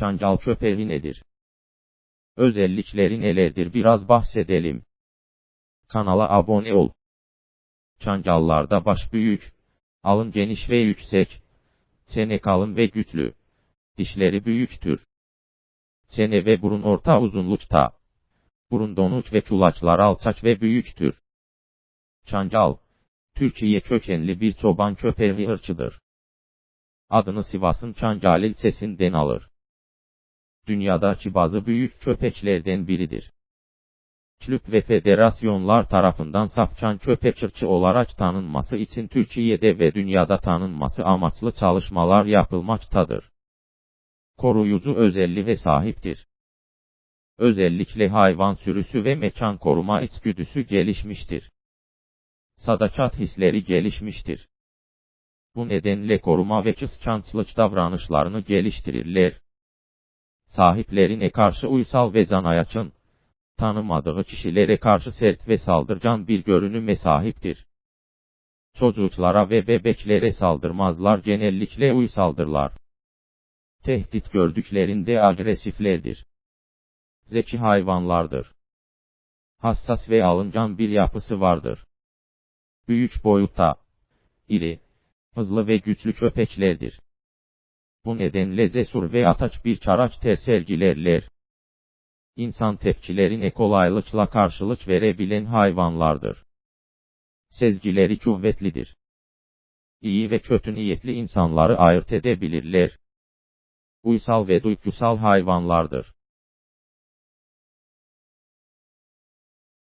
Çancal köpeği nedir? Özellikleri nelerdir biraz bahsedelim. Kanala abone ol. Çancallarda baş büyük, alın geniş ve yüksek, çene kalın ve güçlü, dişleri büyüktür. Çene ve burun orta uzunlukta. Burun donuç ve çulaçlar alçak ve büyüktür. Çancal, Türkiye kökenli bir çoban köpeği ırçıdır. Adını Sivas'ın Çancal ilçesinden alır. Dünyadaki bazı büyük köpeklerden biridir. Klüp ve federasyonlar tarafından safçan köpek olarak tanınması için Türkiye'de ve dünyada tanınması amaçlı çalışmalar yapılmaktadır. Koruyucu özelliğe sahiptir. Özellikle hayvan sürüsü ve mekan koruma içgüdüsü gelişmiştir. Sadakat hisleri gelişmiştir. Bu nedenle koruma ve kıskançlık davranışlarını geliştirirler. Sahiplerine karşı uysal ve can ayaçın, tanımadığı kişilere karşı sert ve saldırgan bir görünüme sahiptir. Çocuklara ve bebeklere saldırmazlar genellikle uysaldırlar. Tehdit gördüklerinde agresiflerdir. Zeki hayvanlardır. Hassas ve alıngan bir yapısı vardır. Büyük boyutta, iri, hızlı ve güçlü köpeklerdir. Bu nedenle cesur ve ataç bir karakter sergilerler. İnsan tepkilerine kolaylıkla karşılık verebilen hayvanlardır. Sezgileri kuvvetlidir. İyi ve kötü niyetli insanları ayırt edebilirler. Uysal ve duygusal hayvanlardır.